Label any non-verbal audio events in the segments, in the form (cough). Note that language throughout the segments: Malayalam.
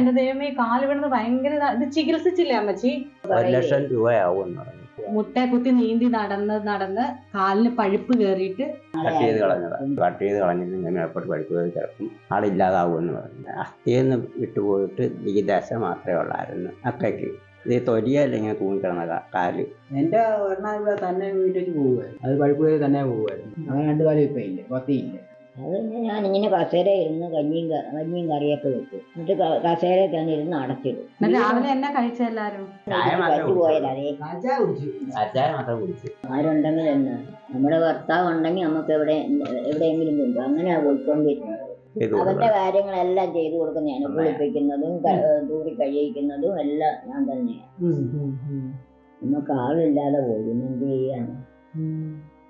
എന്റെ ദൈവമേ കാൽ വീണത് ഭയങ്കര ഇതാ. ഇത് ചികിത്സിച്ചില്ലേ അമ്മച്ചി? ഒരു ലക്ഷം രൂപയാവും എന്ന് പറഞ്ഞു കുത്തി നീന്തി നടന്ന് നടന്ന് കാലിന് പഴുപ്പ് കയറിയിട്ട് കട്ട് ചെയ്ത് കളഞ്ഞതാ. കട്ട് ചെയ്ത് കളഞ്ഞിട്ട് ഞാൻ മേപ്പോട്ട് പഠിക്കുക കിടക്കും. ആളില്ലാതാവുമെന്ന് പറഞ്ഞു. അസ്ഥിന്ന് വിട്ടുപോയിട്ട് ഈ ദശ മാത്രമേ ഉള്ളായിരുന്നു. അക്കയ്ക്ക് ഇത് തൊലിയല്ല ഇങ്ങനെ തൂങ്ങിക്കിടന്ന കാൽ. എന്റെ ഒരെണ്ണം ഇവിടെ തന്നെ വീട്ടിലേക്ക് പോവുമായിരുന്നു അത് പഴുപ്പ് തന്നെ പോവുമായിരുന്നു അങ്ങനെ രണ്ടു കാലം ഇപ്പൊ ഇല്ല. പത്തിയില്ല. അത് ഞാൻ ഇങ്ങനെ കസേര ഇരുന്ന് കഞ്ഞിയും ക- കഞ്ഞിയും കറിയൊക്കെ വെക്കും. എന്നിട്ട് ക- കസേരയിൽ തന്നെ ഇരുന്ന് അടച്ചിടും. എന്നിട്ട് രാവിലെ എന്നാ കഴിച്ച എല്ലാരും? ചായ മാത്രമേ പറ്റുപോയാലേ കാച്ചാ കുടിച്ചു. അച്ചായ മാത്രം കുടിച്ച്. ആരുണ്ടെങ്കിൽ എന്ന്? നമ്മുടെ ഭർത്താവ് ഉണ്ടെങ്കിൽ നമുക്ക് എവിടെ എവിടെയെങ്കിലും കൊണ്ടു അങ്ങനെ പോയിക്കൊണ്ടിരുന്നത്. ചെയ്ത് അവന്റെ കൊടുക്കണം കാര്യങ്ങളെല്ലാം ചെയ്തു കൊടുക്കുന്നതാണ് കുളിപ്പിക്കുന്നതും ക- കഴിയിക്കുന്നതും എല്ലാം ഞാൻ തന്നെയാണ് നമുക്ക് ആളില്ലാതെ പോകുന്നു. എന്ത് ചെയ്യാൻ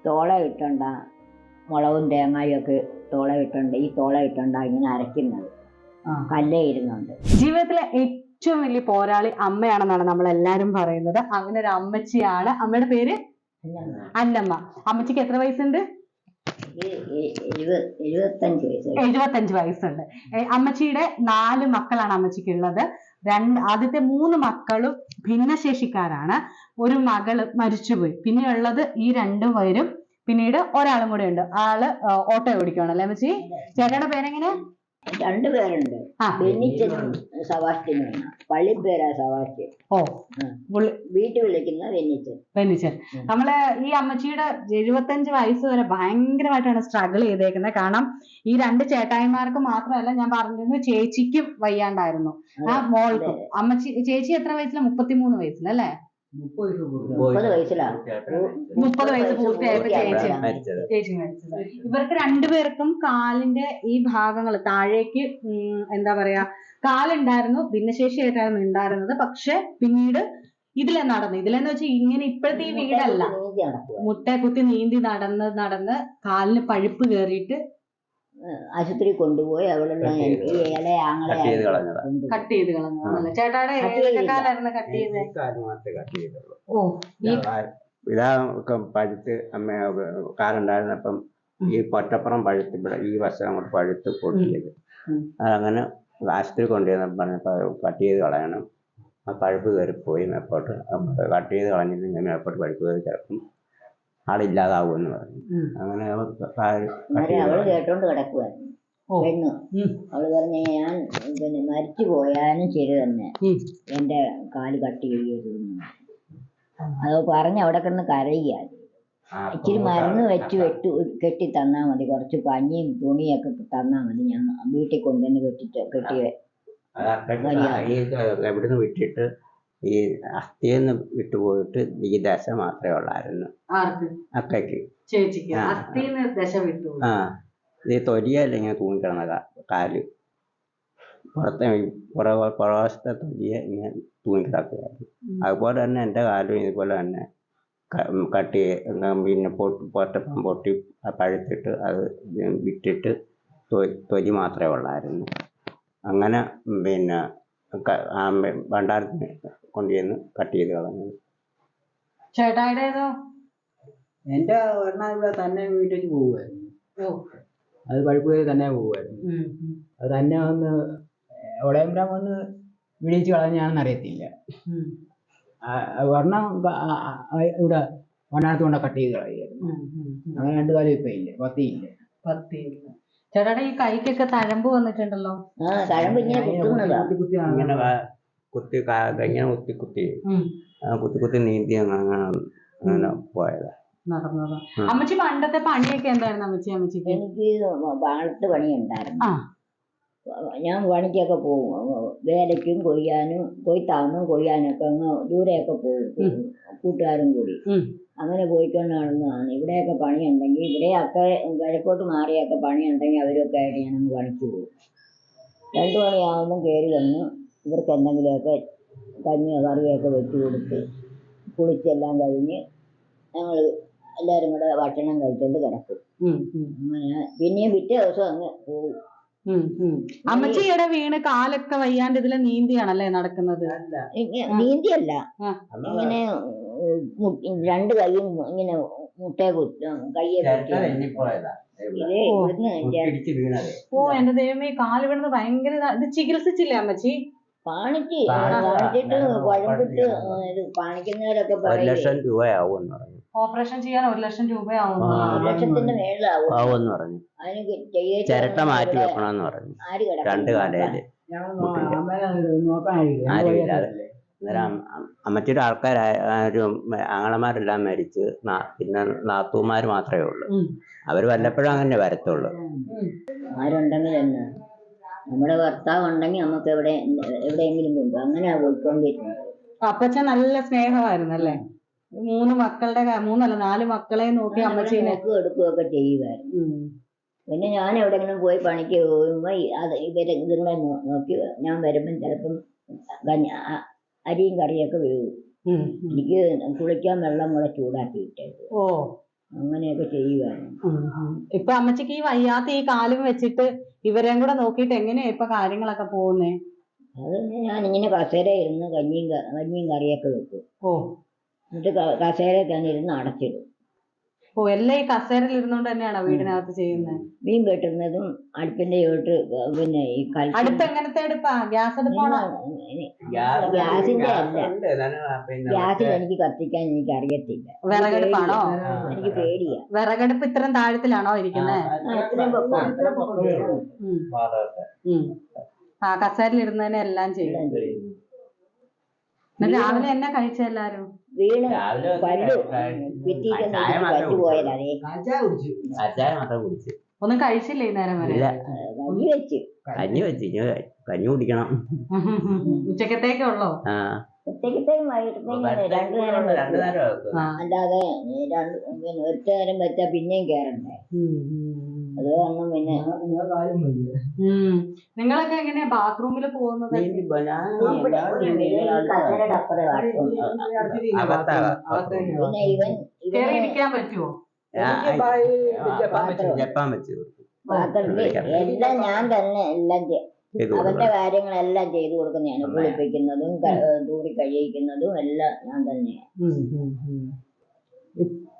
തോള ഇട്ടണ്ട. മുളകും തേങ്ങയും ഒക്കെ തോള ഇട്ടുണ്ട് ഈ തോള ഇട്ടുണ്ടാ ഇങ്ങനെ അരയ്ക്കുന്നത്. കല്ലേ ഇരുന്നുണ്ട് ജീവിതത്തിലെ ഏറ്റവും വലിയ പോരാളി അമ്മയാണെന്നാണ് നമ്മൾ എല്ലാരും പറയുന്നത്. അങ്ങനെ ഒരു അമ്മച്ചിയാണ്. അമ്മയുടെ പേര്? അന്നമ്മ. അമ്മച്ചിക്ക് എത്ര വയസ്സുണ്ട്? എഴുപത് എഴുപത്തഞ്ച് വയസ്സ്. എഴുപത്തഞ്ച് വയസ്സുണ്ട്. അമ്മച്ചിയുടെ നാല് മക്കളാണ് അമ്മച്ചിക്ക് ഉള്ളത് രണ്ട് ആദ്യത്തെ മൂന്ന് മക്കളും ഭിന്നശേഷിക്കാരാണ്. ഒരു മകൾ മരിച്ചുപോയി. പിന്നെയുള്ളത് ഈ രണ്ടു പേരും പിന്നീട് ഒരാളും കൂടെ ഉണ്ട്. ആൾ ഓട്ടോ ഓട്ടോ ഓടിക്കുകയാണല്ലേ അമ്മച്ചി? ചേട്ടയുടെ പേരെങ്ങനെ? രണ്ടുപേരുണ്ട് പള്ളി പേരാ ഓ. വീട്ടിൽ വിളിക്കുന്ന നമ്മൾ ഈ അമ്മച്ചിയുടെ എഴുപത്തഞ്ച് വയസ്സ് വരെ ഭയങ്കരമായിട്ടാണ് സ്ട്രഗിൾ ചെയ്തേക്കുന്നത്. കാരണം ഈ രണ്ട് ചേട്ടായിമാർക്ക് മാത്രമല്ല ഞാൻ പറഞ്ഞിരുന്നു ചേച്ചിക്കും വയ്യാണ്ടായിരുന്നു. ആ മോൾക്കും. അമ്മച്ചി ചേച്ചി എത്ര വയസ്സിലാണ് മുപ്പത്തിമൂന്ന് വയസ്സിലല്ലേ മുപ്പത് വയസ്സിലാണ് വയസ്സ് പൂർത്തിയായപ്പോ ചേച്ചി. മരിച്ചത്. ചേച്ചി മരിച്ചത്. ഇവർക്ക് രണ്ടുപേർക്കും കാലിന്റെ ഈ ഭാഗങ്ങൾ താഴേക്ക് എന്താ പറയാ കാലുണ്ടായിരുന്നു ഭിന്നശേഷിയായിട്ടായിരുന്നു ഉണ്ടായിരുന്നത്. പക്ഷെ പിന്നീട് ഇതിലെ നടന്നു. ഇതിലെന്ന് വെച്ചാൽ ഇങ്ങനെ ഇപ്പോഴത്തെ ഈ വീടല്ല. മുട്ട കുത്തി നീന്തി നടന്ന് നടന്ന് കാലിന് പഴുപ്പ് കയറിയിട്ട് ആശുപത്രി കൊണ്ടുപോയി ചെയ്ത് ഈ ഇല ആങ്ങളെ കട്ട് ചെയ്ത് കളഞ്ഞതാ. കട്ട് ചെയ്ത് കളഞ്ഞതല്ലേ ചേട്ടാടെ ചെയ്തില്ല. കട്ട് ചെയ്തത് ഈ കാൽ മാത്രമേ കട്ട് ചെയ്തുള്ളൂ. ഓ ഈ ഇതാ ഒക്കെ പഴുത്ത് അമ്മ കാലുണ്ടായിരുന്നപ്പം ഈ പൊറ്റപ്പുറം പഴുത്ത് ഇവിടെ ഈ വർഷം അങ്ങോട്ട് പഴുത്ത് പൊട്ടിയത്. ഉം. അതങ്ങനെ ആശുപത്രി കൊണ്ടുവന്ന് പറഞ്ഞപ്പോൾ കട്ട് ചെയ്ത് കളയണം. ആ പഴുപ്പ് കയറി പോയി മേപ്പോട്ട് കട്ട് ചെയ്ത് കളഞ്ഞിട്ട് ഇങ്ങനെ മേപ്പോട്ട് പഴുപ്പ് കയറി ചിലപ്പം ആളില്ലാതാവുമെന്ന് പറഞ്ഞു. അങ്ങനെ അവൾ കേട്ടോണ്ട് കിടക്കുവായിരുന്നു. പെണ്ണ്. അവൾ പറഞ്ഞ ഞാൻ പിന്നെ മരിച്ചു പോയാലും ശരി തന്നെ. എന്റെ കാൽ കട്ട് ചെയ്യരുതെന്ന് അത് പറഞ്ഞ് അവിടെ കിടന്ന് കരയുക. ഇച്ചിരി മരുന്ന് വെച്ച് വെട്ട് കെട്ടി തന്നാൽ മതി. കുറച്ച് പഞ്ഞിയും തുണിയൊക്കെ തന്നാൽ മതി. ഞാൻ വീട്ടിൽ കൊണ്ടുവന്ന് കെട്ടിട്ട് കെട്ടിയ എവിടുന്ന് വിട്ടിട്ട് ഈ അസ്ഥിന്ന് വിട്ടുപോയിട്ട് ഈ ദശ മാത്രമേ ഉള്ളായിരുന്നു. അക്കയ്ക്ക്. ചേച്ചിക്ക്. ആ. അസ്ഥിന്ന് ദശ വിട്ടു ആ ഈ തൊലിയല്ല ഇങ്ങനെ തൂങ്ങിക്കിടന്ന കാൽ. പുറത്തെ പുറവശത്തെ തൊലിയെ ഇങ്ങനെ തൂങ്ങിക്കിടക്കുകയായിരുന്നു. അതുപോലെ തന്നെ എന്റെ കാലും ഇതുപോലെ തന്നെ കട്ട് പിന്നെ പൊട്ടി പൊട്ടപ്പം പൊട്ടി പഴുത്തിട്ട് അത് വിട്ടിട്ട് തൊലി മാത്രമേ ഉള്ളായിരുന്നു. അങ്ങനെ പിന്നെ ഭണ്ഡാരത്തിന് കൊണ്ടുചെന്ന് കട്ട് ചെയ്ത് കളഞ്ഞു. ചേട്ടായുടെ ഏതോ? എന്റെ ഒരെണ്ണം ഇവിടെ തന്നെ വീട്ടിൽ പോവുമായിരുന്നു. ഓ. അത് പഴുപ്പ് തന്നെ പോവുമായിരുന്നു. അത് തന്നെ വന്ന് എവിടെയെങ്കിലും വന്ന് വിളിച്ച് കളഞ്ഞാണെന്ന് അറിയത്തില്ല. വർണ ഒരെണ്ണം ഇവിടെ വണ്ണാടത്ത് കൊണ്ട് കട്ട് ചെയ്ത് കളയായിരുന്നു. അങ്ങനെ രണ്ടു കാലം ഇപ്പൊ ഇല്ല പത്തിയില്ല. പത്തിയില്ല. ചേട്ടാടെ ഈ കൈക്കൊക്കെ തഴമ്പ് വന്നിട്ടുണ്ടല്ലോ. ആ ഇങ്ങനെ കുത്തുന്നതാ. ഇങ്ങനെ കുത്തി കാ- ഇങ്ങനെ കുത്തി കുത്തി. ഉം, ആ കുത്തി കുത്തി നീന്തി അങ്ങ് അങ്ങനെ അങ്ങനെ പോയതാ. നടന്നതാ. ഉം. അമ്മച്ചി പണ്ടത്തെ പണിയൊക്കെ എന്തായിരുന്നു അമ്മച്ചി അമ്മച്ചിക്ക്? എനിക്ക് പാടത്ത് പണിയുണ്ടായിരുന്നു. ആ. ഞാൻ പണിക്കൊക്കെ പോകും വേലയ്ക്കും കൊയ്യാനും കൊയ്ത്താന്നും കൊയ്യാനൊക്കെ അങ്ങ് ദൂരെയൊക്കെ പോകും കൂട്ടുകാരും കൂടി. ഉം. അങ്ങനെ പോയിക്കൊണ്ട് നടന്നതാണ്. ഇവിടെയൊക്കെ പണിയുണ്ടെങ്കിൽ ഇവിടെയൊക്കെ കിഴക്കോട്ട് മാറിയൊക്കെ പണിയുണ്ടെങ്കിൽ അവരൊക്കെ ആയിട്ട് ഞാനങ്ങ് പണിക്ക് പോകും. രണ്ട് മണിയാകുമ്പം കയറി വന്ന് ഇവർക്ക് എന്തെങ്കിലുമൊക്കെ കഞ്ഞിയോ കറിയൊക്കെ വെച്ച് കൊടുത്ത് കുളിച്ചെല്ലാം കഴിഞ്ഞ് ഞങ്ങൾ എല്ലാവരും കൂടെ ഭക്ഷണം കഴിച്ചുകൊണ്ട് കിടക്കും. അങ്ങനെ പിന്നെയും പിറ്റേ ദിവസം അങ്ങ് പോകും. അമ്മച്ചിയുടെ വീണ് കാലൊക്കെ വയ്യാണ്ട് ഇതിലെ നീന്തിയാണല്ലേ നടക്കുന്നത്? നീന്തിയല്ല. ഇങ്ങനെ രണ്ട് കൈയും ഇങ്ങനെ മുട്ടയെ കുത്തും കയ്യെ ഓ എന്റെ ദൈവമേ കാൽ വീണത് ഭയങ്കര ഇത്. ചികിത്സിച്ചില്ലേ അമ്മച്ചി? കാണിച്ച്. കാണിച്ചിട്ട് കുഴമ്പിട്ട് ഓപ്പറേഷൻ ഇത് കാണിക്കുന്നവരൊക്കെ ഒരു ലക്ഷം രൂപയാവും ഓപ്പറേഷൻ ചെയ്യാൻ ഒരു ലക്ഷം രൂപയാവും. ലക്ഷത്തിന്റെ മേളിലാവും. ആവുമെന്ന് പറഞ്ഞു. അതിന് ചിരട്ട മാറ്റി വെക്കണമെന്ന് പറഞ്ഞു. ആര് കിടക്കണം രണ്ട് കാലയിൽ. ഞങ്ങൾ അന്നേരം അമ്മ- അമ്മ- അമ്മച്ചിയുടെ ആൾക്കാരും ആങ്ങളമാരെല്ലാം മരിച്ച് നാ- പിന്നെ നാത്തൂമാര് മാത്രമേ ഉള്ളൂ. അവർ അവർ വല്ലപ്പോഴും അങ്ങനെ വരത്തുള്ളൂ. ആരുണ്ടെങ്കിൽ തന്നെ. നമ്മുടെ ഭർത്താവ് ഉണ്ടെങ്കിൽ നമുക്ക് എവിടെ എവിടെയെങ്കിലും കൊണ്ടുപോകും അങ്ങനെയാ പോയിക്കൊണ്ടിരുന്നത്. അപ്പച്ച നല്ല സ്നേഹമായിരുന്നു അല്ലേ മൂന്ന് മക്കളുടെ മൂന്നല്ല നാല് മക്കളെ നോക്കി അമ്മച്ചീനെ. എടുക്കുകയൊക്കെ ചെയ്യുമായിരുന്നു പിന്നെ ഞാൻ എവിടെയെങ്കിലും പോയി പണിക്ക് പോകുമ്പോൾ അത് ഇവരെ ഇതുങ്ങളെ നോക്കി ഞാൻ വരുമ്പം ചിലപ്പം അരിയും കറിയൊക്കെ വേവും. എനിക്ക് കുളിക്കാൻ വെള്ളം കൂടെ ചൂടാക്കിയിട്ട് ഓ. അങ്ങനെയൊക്കെ ചെയ്യുവാണ്. ഇപ്പൊ അമ്മച്ചിക്ക് ഈ വയ്യാത്ത ഈ കാലും വെച്ചിട്ട് ഇവരെയും കൂടെ നോക്കിയിട്ട് എങ്ങനെയാ ഇപ്പൊ കാര്യങ്ങളൊക്കെ പോകുന്നേ? അത് ഞാൻ ഇങ്ങനെ കസേര ഇരുന്ന് കഞ്ഞിയും കഞ്ഞിയും കറിയൊക്കെ വെക്കും. ഓ. എന്നിട്ട് കസേര തന്നെ ഇരുന്ന് അടച്ചിടും. ഓ എല്ലാം ഈ കസേരയിൽ ഇരുന്നോണ്ട് തന്നെയാണോ വീടിനകത്ത് ചെയ്യുന്നത് മീൻ വെട്ടുന്നതും അടുപ്പിന്റെ ചോട്ട് പിന്നെ ഈ അടുപ്പ് കൽപ്പ എങ്ങനത്തെ അടുപ്പാ? ഗ്യാസ് അടുപ്പാണോ? ഗ്യാസിന്റെ അല്ല. പിന്നെ ഗ്യാസിൽ എനിക്ക് കത്തിക്കാൻ എനിക്ക് അറിയത്തില്ല. വിറകടുപ്പാണോ എനിക്ക് പേടിയാ. വിറകടുപ്പ് ഇത്രയും താഴത്തിലാണോ ഇരിക്കുന്നത് ആ, ഇത്രയും പൊക്കം, ഇത്രയും പൊക്കം വേണം. ആ കസേരയിൽ ഇരുന്നതിനെ എല്ലാം ചെയ്യും. എല്ലാം ചെയ്യും. എന്നിട്ട് രാവിലെ എന്നാ കഴിച്ച എല്ലാരും? വീണ്. പല്ലു പല്ല് ചായ പിറ്റീറ്റൊന്നും മാത്രമേ പറ്റു പോയത് അതേ കാച്ചാ കുടിച്ചു. അച്ചായ മാത്രം കുടിച്ച്. ഒന്നും കഴിച്ചില്ലേ ഈ നേരം വരെ? കഞ്ഞി വെച്ച്. കഞ്ഞി വെച്ച്. കഞ്ഞി കുടിക്കണം. ഉച്ചക്കത്തേക്കേ ഉള്ളോ? ഉച്ചക്കത്തേക്ക് വൈകിട്ടത്തേക്കും. അല്ലാതെ ഈ രണ്ട് ഒറ്റ നേരം വെച്ചാൽ പിന്നെയും ഉം, അത് കാരണം പിന്നെ. നിങ്ങളൊക്കെ എങ്ങനെയാ ബാത്റൂമിൽ പോകുന്നത്? കസേരയുടെ അപ്പുറം പിന്നെ ഇവൻ ഇരിക്കാൻ പറ്റുമോ ജപ്പാൻ വെച്ച് പാത്രത്തിൽ എല്ലാം ഞാൻ തന്നെ എല്ലാം ചെ- ചെയ്ത് അവന്റെ കാര്യങ്ങളെല്ലാം ചെയ്തു കൊടുക്കുന്നതാണ്. കുളിപ്പിക്കുന്നതും ക- തൂറി കഴിയിക്കുന്നതും എല്ലാം ഞാൻ തന്നെയാണ്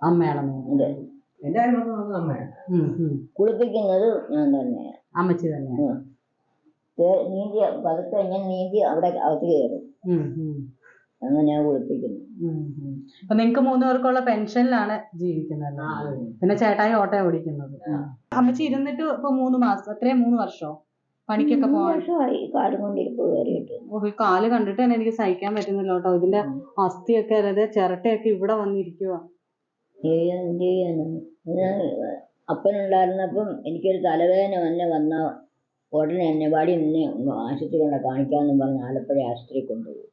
അമ്മയാണ് ഉം, എന്റെ കാര്യം അമ്മയാണ്. കുളിപ്പിക്കുന്നത് ഞാൻ തന്നെയാണ് അമ്മച്ചി തന്നെയാണ് നീന്തി പതുക്കെ ഞാൻ നീന്തി അവിടെ അകത്ത് കയറും. അങ്ങനെ ഉം. അപ്പൊ നിങ്ങക്ക് മൂന്ന് പേർക്കുള്ള പെൻഷനിലാണ് ജീവിക്കുന്നത്. പിന്നെ ചേട്ടായി ഓട്ടോ ഓടിക്കുന്നത്. അമ്മച്ചി ഇരുന്നിട്ട് ഇപ്പൊ മൂന്ന് മാസം അത്രയും മൂന്ന് വർഷോ? പണിക്കൊക്കെ കൊണ്ടിരിപ്പ് കയറിയിട്ട് ഓ, ഈ കാൽ കണ്ടിട്ട് തന്നെ എനിക്ക് സഹിക്കാൻ പറ്റുന്നില്ല കേട്ടോ. ഇതിന്റെ അസ്ഥിയൊക്കെ അതായത് ചിരട്ടയൊക്കെ ഇവിടെ വന്നിരിക്കുക ചെയ്യാൻ എന്ത് ചെയ്യാനാണ് ഞാൻ അപ്പനുണ്ടായിരുന്നപ്പം എനിക്കൊരു തലവേദന തന്നെ വന്ന ഉടനെ എന്നെ വാടി നിന്നെ ആശുപത്രി കൊണ്ട് കാണിക്കാമെന്നും പറഞ്ഞ് ആലപ്പുഴ ആശുപത്രി കൊണ്ടുപോയി.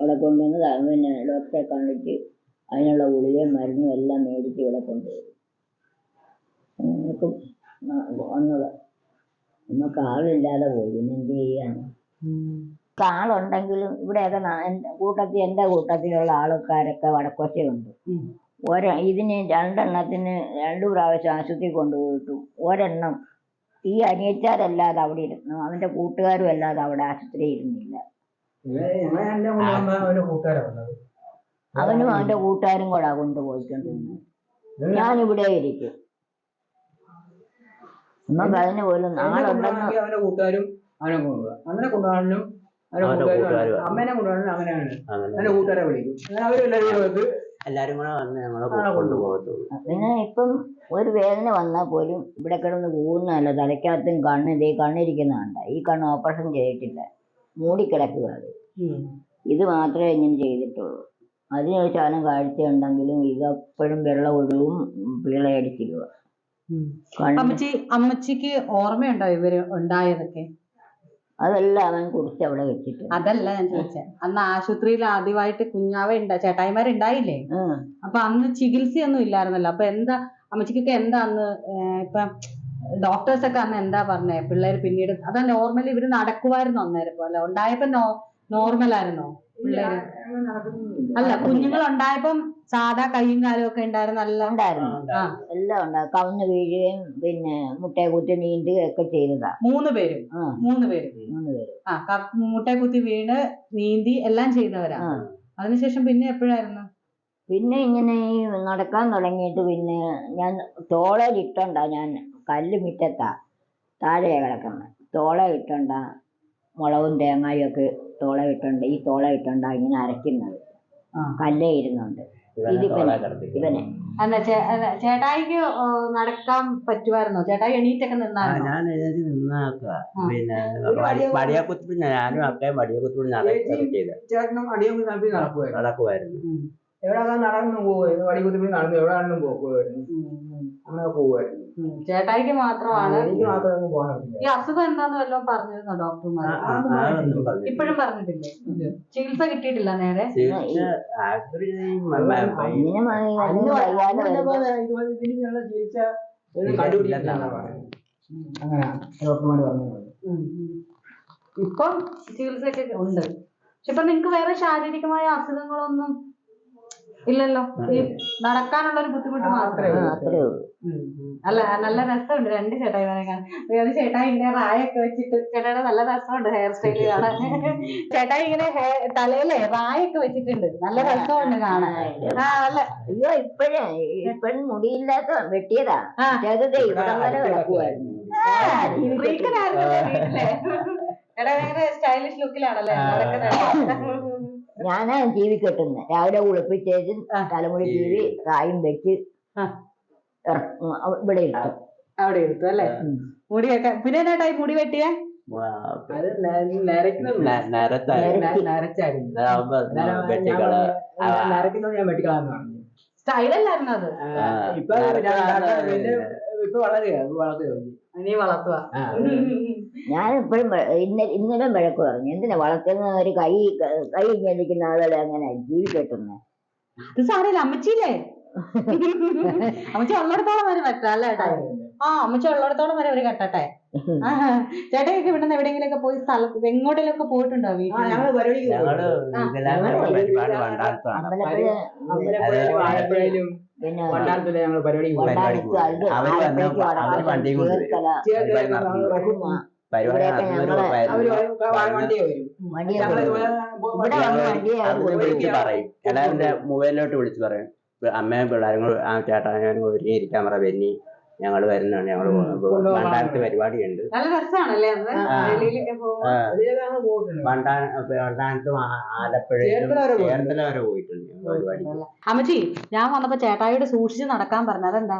അവിടെ കൊണ്ടുവന്ന് പിന്നെ ഡോക്ടറെ കാണിച്ച് അതിനുള്ള ഗുളികയും മരുന്നും എല്ലാം മേടിച്ച് ഇവിടെ കൊണ്ടുപോയി. അങ്ങനെയൊക്കെ വന്നത്. നമുക്ക് ആളില്ലാതെ പോയി. പിന്നെ എന്ത് ചെയ്യാനാണ് ആളുണ്ടെങ്കിലും ഇവിടെയൊക്കെ കൂട്ടത്തിൽ എന്റെ കൂട്ടത്തിലുള്ള ആൾക്കാരൊക്കെ വടക്കൊച്ചയുണ്ട്. ഒര ഇതിന് രണ്ടെണ്ണത്തിന് രണ്ടു പ്രാവശ്യം ആശുപത്രി കൊണ്ടുപോയിട്ടു. ഒരെണ്ണം. ഈ അനിയച്ചാരല്ലാതെ അവിടെ ഇരുന്നു അവന്റെ കൂട്ടുകാരും അല്ലാതെ അവിടെ ആശുപത്രി ഇരുന്നില്ല. അവനും അവന്റെ കൂട്ടുകാരും കൂടെ കൊണ്ടുപോയിക്കൊണ്ടിരുന്നത് ഞാനിവിടെ ഇരിക്കും. നമുക്ക് അതിന് പോലും നാളുണ്ടെന്ന് അവന്റെ കൂട്ടുകാരും അവനെ കൊണ്ടുപോകാം അങ്ങനെ കൊണ്ടുപോകാനും അവന്റെ അവന്റെ കൂട്ടുകാരും. അമ്മേനെ കൊണ്ടുപോകാനും അങ്ങനെയാണ് അവന്റെ കൂട്ടുകാരെ വിളിക്കും. അങ്ങനെ അവരെല്ലാവരും എല്ലാരും കൂടെ വന്ന് ഞങ്ങളെ കൊണ്ടുപോകത്തുള്ളൂ. പിന്നെ ഇപ്പം ഒരു വേദന വന്നാൽ പോലും ഇവിടെ കിടന്ന് പോകുന്നതല്ല തലയ്ക്കകത്തും കണ്ണ് ഇതേ കണ്ണിരിക്കുന്നതുണ്ട്. ഈ കണ്ണ് ഓപ്പറേഷൻ ചെയ്തിട്ടില്ല. മൂടിക്കിടക്കുക അത്. ഇത് മാത്രമേ ഇങ്ങനെ ചെയ്തിട്ടുള്ളൂ. അതിന് ശകലം കാഴ്ച ഉണ്ടെങ്കിലും ഇതെപ്പോഴും വെള്ളം ഒഴുകും പിള്ളയടിച്ചിരുക കണ്ണ് അമ്മച്ചി അമ്മച്ചിക്ക് ഓർമ്മയുണ്ടോ ഇവർ ഉണ്ടായതൊക്കെ? അതെല്ലാം അവൻ കുടിച്ച് അവിടെ വെച്ചിട്ട് അതല്ല ഞാൻ ചോദിച്ചേ. അന്ന് ആശുപത്രിയിൽ ആദ്യമായിട്ട് കുഞ്ഞാവ ഉണ്ടാ ചേട്ടായിമാരുണ്ടായില്ലേ? അപ്പൊ അന്ന് ചികിത്സയൊന്നും ഇല്ലായിരുന്നല്ലോ. അപ്പൊ എന്താ അമ്മച്ചിക്കൊക്കെ എന്താ അന്ന് ഏർ ഇപ്പൊ ഡോക്ടേഴ്സ് ഒക്കെ അന്ന് എന്താ പറഞ്ഞേ? പിള്ളേര് പിന്നീട് അതാ നോർമലി ഇവർ നടക്കുമായിരുന്നു അന്നേരം പോലെ? ഉണ്ടായപ്പോ നോർമൽ ആയിരുന്നോ പിള്ളേര്? അല്ല കുഞ്ഞുങ്ങൾ ഉണ്ടായപ്പം സാധാ കൈയും കാലും ഒക്കെ ഉണ്ടായിരുന്നു നല്ല ഉണ്ടായിരുന്നു. ആ. എല്ലാം ഉണ്ടാകും കവന്ന് വീഴുകയും പിന്നെ മുട്ടയെ കുത്തി നീന്തുകയും ഒക്കെ ചെയ്തതാ. മൂന്ന് പേരും. മൂന്ന് പേരും. മൂന്ന് പേര്. ആ മുട്ടയെ കുത്തി വീണ് നീന്തി എല്ലാം ചെയ്യുന്നവരാ അതിനുശേഷം പിന്നെ എപ്പോഴായിരുന്നു? പിന്നെ ഇങ്ങനെ ഈ നടക്കാൻ തുടങ്ങിയിട്ട് പിന്നെ ഞാൻ തോളയിലിട്ടണ്ട ഞാൻ കല്ല് മുറ്റത്താ താഴെ കിടക്കുന്നത് തോളയിട്ടണ്ട മുളകും തേങ്ങയും ഒക്കെ തോള ഇട്ടുണ്ട് ഈ തോള ഇട്ടുണ്ടാ ഇങ്ങനെ അരയ്ക്കുന്നത്. ആ. കല്ലേ ഇരുന്നുണ്ട്. ഇവനെ. അല്ല ചേട്ടായിക്ക് നടക്കാൻ പറ്റുമായിരുന്നോ? ചേട്ടായി എണീറ്റൊക്കെ നിന്നായിരുന്നു? ഞാൻ എഴുതി നിന്നാക്കുക പിന്നെ ഒരു കുത്തി ഞാനും അക്കയും വടിയക്കുത്തി കുത്തി തപ്പി നടക്കുമായിരുന്നു. എവിടെ നടന്നു പോകുമായിരുന്നു വടി കുത്തിപ്പിടി നടന്നു എവിടെ ആണെങ്കിലും പോകുമായിരുന്നു അങ്ങനെ പോകുമായിരുന്നു ചേട്ടായിക്ക് മാത്രമാണ്? എനിക്ക് മാത്രം ഒന്നും പോകാൻ പറ്റില്ല. ഈ അസുഖം എന്താന്ന് വല്ലതും പറഞ്ഞിരുന്നോ ഡോക്ടർമാർ. ഇപ്പോഴും പറഞ്ഞിട്ടില്ലേ? ചികിത്സ കിട്ടിയിട്ടില്ല നേരെ? ഇതിനുള്ള ചികിത്സ ഡോക്ടർമാർ പറഞ്ഞത്. ഇപ്പം ചികിത്സയൊക്കെ ഉണ്ട്. പക്ഷെ ഇപ്പൊ നിങ്ങക്ക് വേറെ ശാരീരികമായ അസുഖങ്ങളൊന്നും ഇല്ലല്ലോ. ഈ നടക്കാനുള്ള ഒരു ബുദ്ധിമുട്ട് മാത്രമേ അത്രേ ഉള്ളൂ. അല്ല നല്ല രസമുണ്ട്. രണ്ട് ചേട്ടായിമാരെ കാണാൻ. ഒരു ചേട്ടായി ഇങ്ങനെ റായൊക്കെ വെച്ചിട്ട് ചേട്ടായുടെ നല്ല രസമുണ്ട് ഹെയർ സ്റ്റൈൽ കാണാൻ. (laughs) ചേട്ടായി ഇങ്ങനെ തലയിലെ റായൊക്കെ വെച്ചിട്ടുണ്ട്. നല്ല രസമുണ്ട് കാണാൻ. ആ അല്ല അയ്യോ ഇപ്പഴേ ഇപ്പഴും മുടിയില്ലാത്ത വെട്ടിയതാ. ആ. ഇവിടെ വരെ കിടക്കുമായിരുന്നു ഫ്രീക്കനായിരുന്നല്ലേ വീട്ടിലെ. ചേട്ടാ ഭയങ്കര സ്റ്റൈലിഷ് ലുക്കിലാണല്ലേ നടക്കുന്നത്. ഞാനാ ടി വി കെട്ടുന്നത് രാവിലെ കുളിപ്പിച്ചേച്ചും. തലമുടി ചീവി റായും വെച്ച്. ഇവിടെ ഇട്ടു അവിടെ എടുത്തു അല്ലേ. മുടിയൊക്കെ പിന്നെ എന്നാട്ടായി മുടി വെട്ടിയേ? ഞാൻ വെട്ടിക്കളാന്ന് പറഞ്ഞു സ്റ്റൈലല്ലായിരുന്നു അത്? ഇപ്പൊ ഇപ്പൊ വളരെ വളർത്തുക. ഇനി വളർത്തുക. ഞാൻ എപ്പോഴും ഇന്ന ഇന്നലെ വഴക്ക് പറഞ്ഞു. എന്തിനാ വളർത്തുന്ന ഒരു കൈ കൈ ഞെലിക്കുന്ന ആളുകളെ അങ്ങനെ ജീവി അത് സാരമില്ല. അമ്മച്ചിയില്ലേ? അമ്മച്ചി ഉള്ളിടത്തോളം വരെ പറ്റാം അല്ലേ ചേട്ടാ ആ അമ്മച്ചി ഉള്ളിടത്തോളം വരെ അവർ കെട്ടട്ടെ. ആ, ചേട്ടായിയൊക്കെ എവിടെങ്കിലും എവിടെയെങ്കിലൊക്കെ പോയി സ്ഥലത്ത് എങ്ങോട്ടെങ്കിലൊക്കെ പോയിട്ടുണ്ടോ വീട്ടിൽ പിന്നെ ഞങ്ങൾ പരിപാടി അവർ പരിപാടി. വിളിച്ച് പറയും എല്ലാവരുടെ മൊബൈലിലോട്ട് വിളിച്ച് പറയും. അമ്മയും പിള്ളേരും കൂടെ ആ ചേട്ടാ ഞാൻ ഒരുങ്ങിയിരിക്കാൻ പറ ബെന്നി. ഞങ്ങൾ വരുന്നതാണ് ഞങ്ങൾ മണ്ടാനത്ത് പരിപാടിയുണ്ട്. നല്ല രസമാണല്ലേ അന്ന്? ആ. വെളിയിലൊക്കെ പോകുമ്പോ ആ, അതിലൊക്കെ ഞങ്ങൾ പോയിട്ടുണ്ട്? വരെ പരിപാടി അമ്മച്ചി ഞാൻ വന്നപ്പോ ചേട്ടായിയോട് സൂക്ഷിച്ച് നടക്കാൻ പറഞ്ഞു എന്താ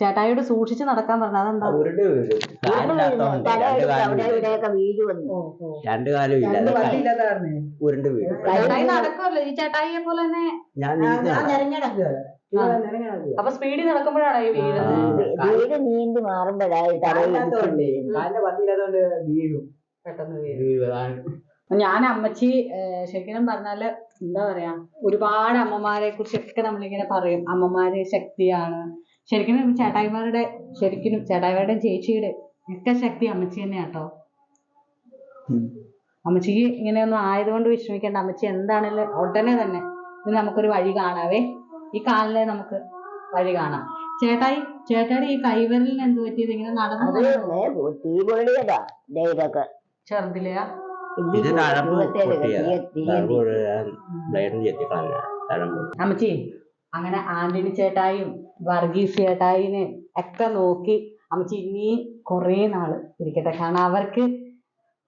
ചേട്ടായിയോട് സൂക്ഷിച്ച് നടക്കാൻ പറഞ്ഞത് എന്താ ഉരുണ്ട് വീഴും കാലില്ലാത്തോണ്ട് രണ്ട് കാലും ഇവിടെയൊക്കെ രണ്ട് ഇല്ല. അത് ഉരുണ്ട് വീഴും ചേട്ടായി നടക്കുമല്ലോ ഈ ചേട്ടായിയെ പോലെ തന്നെ ഞാൻ അപ്പൊ സ്പീഡിൽ നടക്കുമ്പോഴാണ് ഈ വീഴുന്നത്. വീട് നീന്തി തലയിൽ വീഴും. പെട്ടെന്ന് വീഴും. ഞാൻ അമ്മച്ചി ഏഹ് ശരിക്കും പറഞ്ഞാൽ എന്താ പറയാ ഒരുപാട് അമ്മമാരെ കുറിച്ചൊക്കെ നമ്മളിങ്ങനെ പറയും. അമ്മമാര് ശക്തിയാണ്. ശരിക്കും ചേട്ടായിമാരുടെ ശരിക്കും ചേട്ടായിമാരുടെ ചേച്ചിയുടെ ഒക്കെ ശക്തി അമ്മച്ചി തന്നെയാ കേട്ടോ അമ്മച്ചിക്ക് ഇങ്ങനെയൊന്നും ആയതുകൊണ്ട് വിഷമിക്കേണ്ട. അമ്മച്ചി എന്താണെങ്കിലും ഉടനെ തന്നെ ഇത് നമുക്കൊരു വഴി കാണാവേ. ഈ കാലിലെ നമുക്ക് വഴി കാണാം. ചേട്ടായി ചേട്ടായി ഈ കൈവരലിന് എന്ത് പറ്റിയത്? ഇങ്ങനെ നടന്നു ചെറുതിലെയാ? അമ്മച്ചി അങ്ങനെ ആന്റണി ചേട്ടായും വർഗീസ് ചേട്ടായിനെ ഒക്കെ നോക്കി അമ്മച്ചി ഇനി കുറേ നാൾ ഇരിക്കട്ടെ. കാരണം അവർക്ക്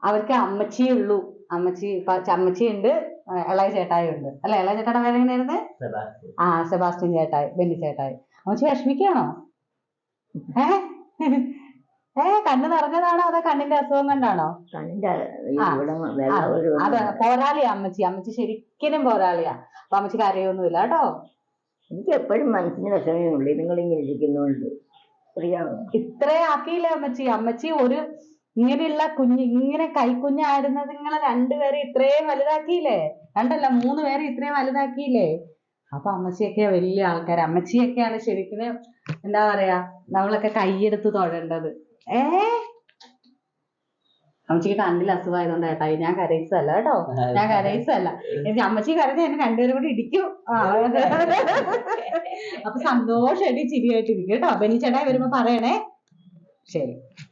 അവർക്ക് അമ്മച്ചിയേ ഉള്ളൂ. അമ്മച്ചി ഇപ്പൊ അമ്മച്ചി ഉണ്ട് ഇളയ ചേട്ടായി ഉണ്ട്. അല്ലെ? ഇളയ ചേട്ടായുടെ പേര് എങ്ങനെയായിരുന്നു? ആ സെബാസ്റ്റ്യൻ ചേട്ടായി ബെന്നി ചേട്ടായി. അമ്മച്ചി വിഷമിക്കുകയാണോ? ഏ? ഏ കണ്ണ് നിറഞ്ഞതാണോ അതോ കണ്ണിന്റെ അസുഖം കൊണ്ടാണോ? അതെ ആ. ഇവിടെ ഒരു അത് പോരാളിയാ അമ്മച്ചി. അമ്മച്ചി ശരിക്കും പോരാളിയാ. അപ്പൊ അമ്മച്ചി കരയൊന്നുമില്ല കേട്ടോ. എനിക്ക് എപ്പോഴും മനസ്സിന് വിഷമേ ഉള്ളൂ നിങ്ങൾ ഇങ്ങനെ ഇരിക്കുന്നോണ്ട്. അറിയാമോ ഇത്രേ ആക്കിയില്ലേ അമ്മച്ചി? അമ്മച്ചി ഒരു ഇങ്ങനെയുള്ള കുഞ്ഞ് ഇങ്ങനെ കൈക്കുഞ്ഞായിരുന്നത് നിങ്ങളെ രണ്ടുപേരെ ഇത്രയും വലുതാക്കിയില്ലേ? രണ്ടല്ല മൂന്ന് പേരെ ഇത്രയും വലുതാക്കിയില്ലേ? അപ്പൊ അമ്മച്ചിയൊക്കെ വലിയ ആൾക്കാർ അമ്മച്ചിയൊക്കെയാണ് ശരിക്കും എന്താ പറയാ നമ്മളൊക്കെ കൈയെടുത്ത് തൊഴേണ്ടത്. ഏ? അമ്മച്ചിക്ക് കണ്ണിൽ അസുഖമായതുകൊണ്ട് കേട്ടോ ഞാൻ കരയിച്ചതല്ല കേട്ടോ. ഞാൻ കരയിച്ചതല്ല. അമ്മച്ചി കരഞ്ഞ എന്നെ രണ്ടുപേരും കൂടി ഇടിക്കും. അപ്പൊ സന്തോഷമായിട്ട് ചിരിയായിട്ട് ഇരിക്കും കേട്ടോ. ബെന്നി ചേട്ടായി വരുമ്പോ പറയണേ. ശരി.